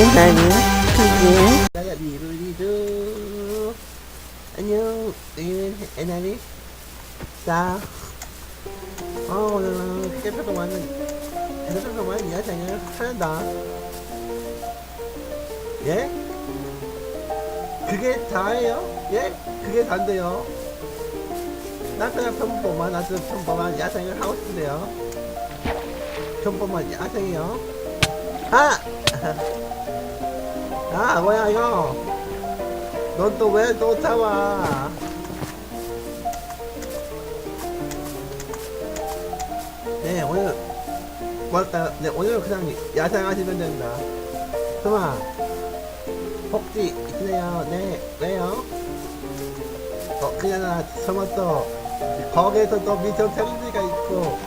에나니 그게 나가 리루리루 안녕 여기는 에나니 자 어, 오늘은 휴대폰 동안은 휴대폰 동안 야생을 하는다 예? 그게 다예요? 예? 그게 다인데요 나 그냥 평범한 아주 평범한 야생을 하고 싶은데요 평범한 야생이요 아! 아 뭐야 이거. 넌또 왜 또 잡아 네 오늘 뭐랄까 네 오늘 그냥 야생하시면 됩니다. 그만 복지 있으네요? 네 왜요? 어 그냥 설마 또 거기에서 또 미션 챌린지가 있고.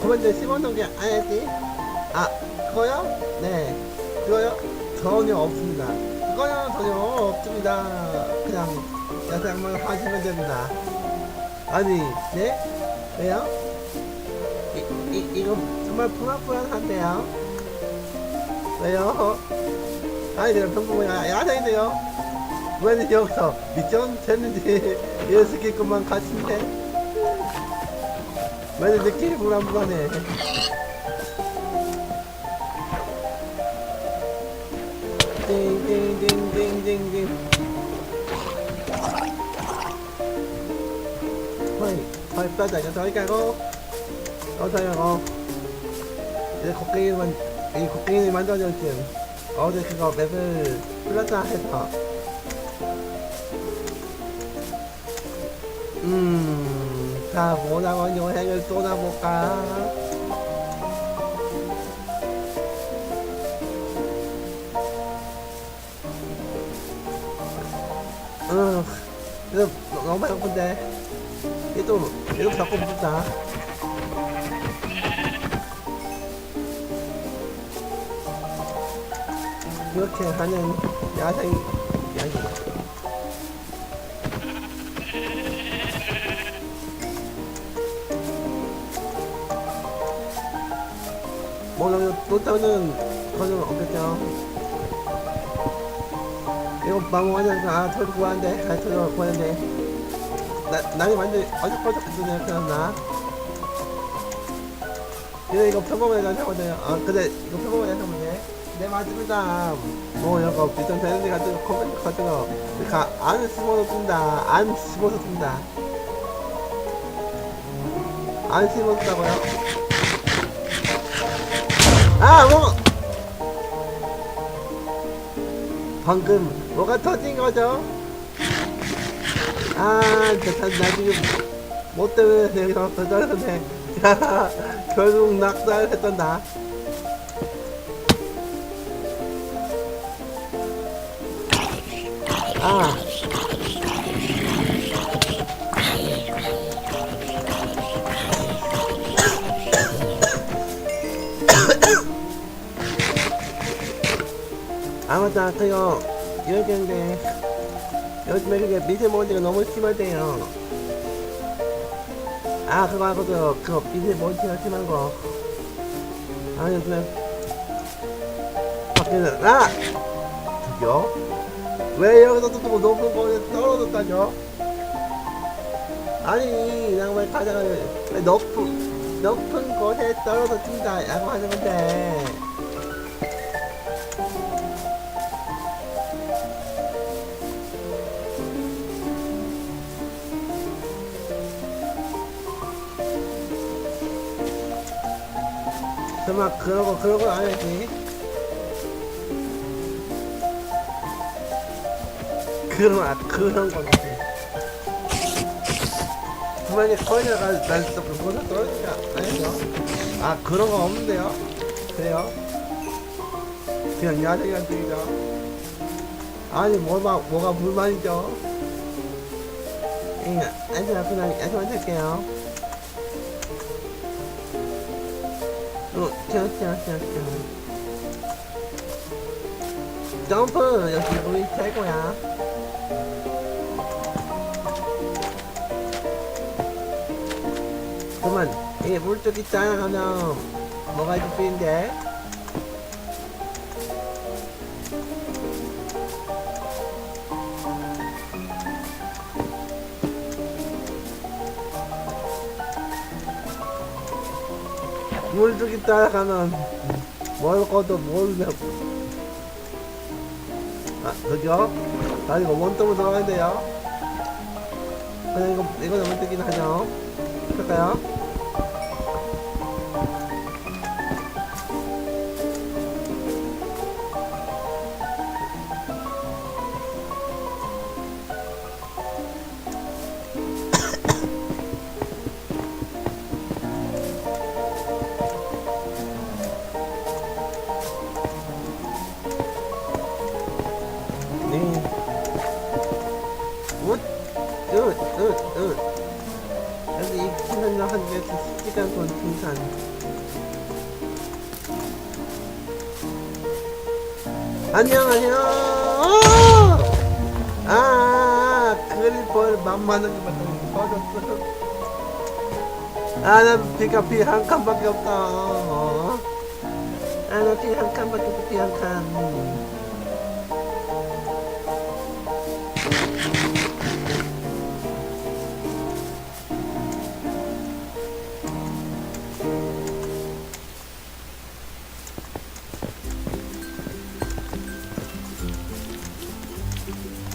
뭐 이제 10원 동계 안 했지? 아 그거요? 네 그거요? 전혀 없습니다 그거요 전혀 없습니다 그냥 야생만 하시면 됩니다 아니 네? 왜요? 이, 이, 이거 정말 불안불안한데요 왜요? 아니 그냥 평범한 야생인데요 왜 여기서 미션 챌린지 이랬을겠구만 같은데 왜 느낌이 불안불안해 띵띵띵띵띵띵 허이 허이 빠져 이거 저기 가고 어 저기 가고 이제 곡괭이만 이 곡괭이 만들어졌지 어제 그거 맵을 플라타 해서 음, 자, 모나원 여행을 떠나볼까? 응, 이거 너무 배고픈데. 얘도, 얘도 자꾸 먹자. 이렇게 하는 야생, 야생. 뭐, 여기 또 다른 거는 없겠죠. 마모하니까 아, 저도 구하는데, 아, 저도 구하는데. 나, 나이 완전 어적어적해지네, 그냥 나. 이거, 이거 평범하게 하거든요. 아, 근데 이거 평범하게 하면 돼. 네, 맞습니다. 뭐, 이거 비싼 밴드 같은 거, 코멘트 같은 거. 그니까, 안 심어서 뜬다. 안 심어서 뜬다. 안 심어서 뜬다고요? 아, 뭐! 방금 뭐가 터진 거죠? 아, 나, 나 지금 뭐 때문에 떨어졌네. 야, 결국 낙살했던 나. 아. 아 맞다 그요 여기인데 요즘에 그게 미세먼지가 너무 심하대요 아 그거 하고도 그거 미세먼지가 심한 거 아니 요즘에 밖에는 아! 저기요? 왜 여기서 또 높은 곳에 떨어졌다죠? 아니 양말 가다가 높은 높은 곳에 떨어졌습니다 라고 하는 건데 정말 그러고 그러고 안 했지. 그런 아 그런 거지. 그만이 거기다가 날또 그거서 떨어지냐 아니죠? 아 그런 거 없는데요. 그래요? 그냥 야생한 중이죠. 아니 뭐가 뭐가 불만이죠? 예 안녕 그냥 야생만 할게요 어, 튀어, 튀어. 점프! 역시 우리 최고야. 그만, 물쪽 있잖아, 하면. 뭐가 있을 데 물주기 따라가면 먹어도 모르겠 아, 저기요? 나 이거 원점으로 들어가야 돼요. 그냥 이거, 이거 너무 뜨긴 하죠. 할까요? 여기 이 시간을 한 개, 시간 건 등산. 안녕, 안녕. 아, 그리볼 만만한 게 맞다. 빠졌어. 아, 나 비가 비 한 칸밖에 없다. 어. 아, 나비한 칸밖에 없어, 비한 칸.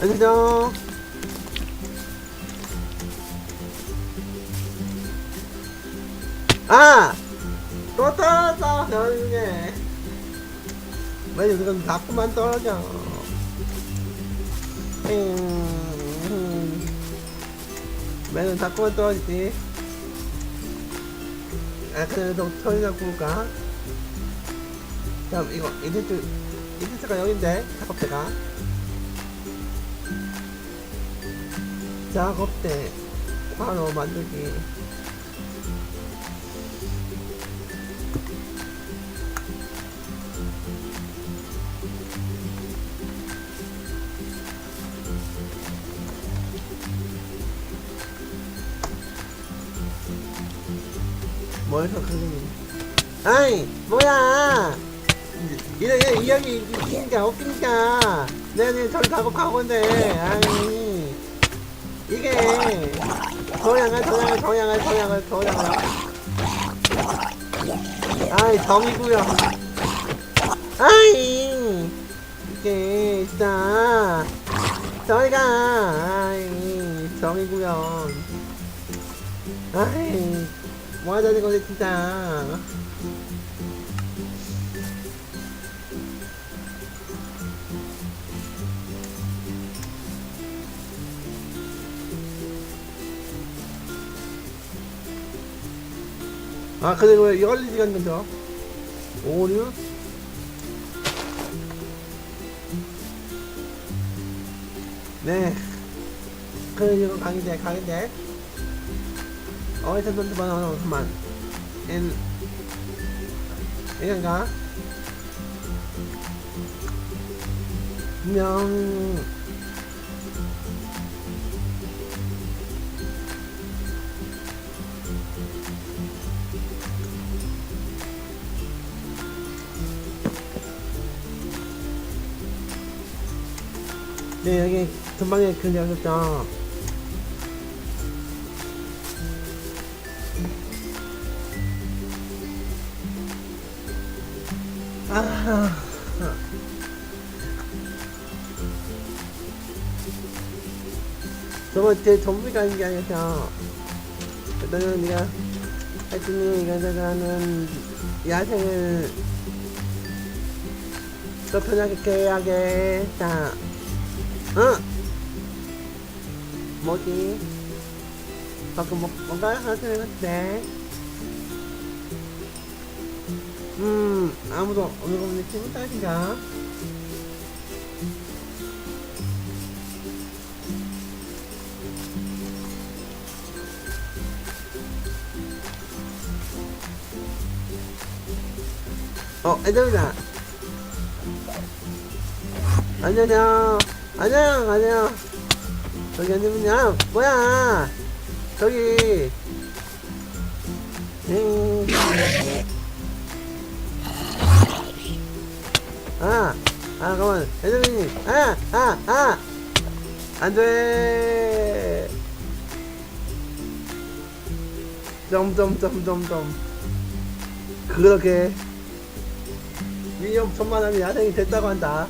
안녕. 아! 또 떨어져, 나중에. 왜 이건 자꾸만 떨어져. 음, 매는 자꾸만 떨어지지. 아, 그래도 털이나 구울까? 자, 이거, 이디트, 이디트가 여긴데, 작업대가. 작업대 바로 만들기. 뭘더 그림 아이 뭐야? 이래 이래 이야기 웃긴가 웃긴가 내가 지금 저기 작업하고 있는데. 아이 도양을 도양을 도양을 도양을 도양을 아이 정이구요. 아이 이게 진짜. 저희가 아이 정이구요. 아이 뭐 하자는 거지 진짜 아 근데 왜 열리지가 않는 거 오류? 네. 그래 이거 강인데 강인데 어디서 돈도 많아 그만. 엔 이건가? 분명 네 여기 전방에 그 녀석죠? 아 저거 제 전부가 아닌 게 아니라 그러면 네가 하여튼 이거다가는 야생을 더 편하게 해야겠다 응. 뭐지? 방금 뭐, 뭔가 하나 생각했는데 음 아무도 없는 거 보니 기분 탓인가? 어, 애들이다. 안녕, 안녕, 안녕. 저기 언니분이야. 뭐야? 저기. 음. 아, 아, 가만. 애들이. 아, 아, 아. 안 돼. 점, 점, 점, 점, 점. 그러게. 1년 천만 원이 야생이 됐다고 한다.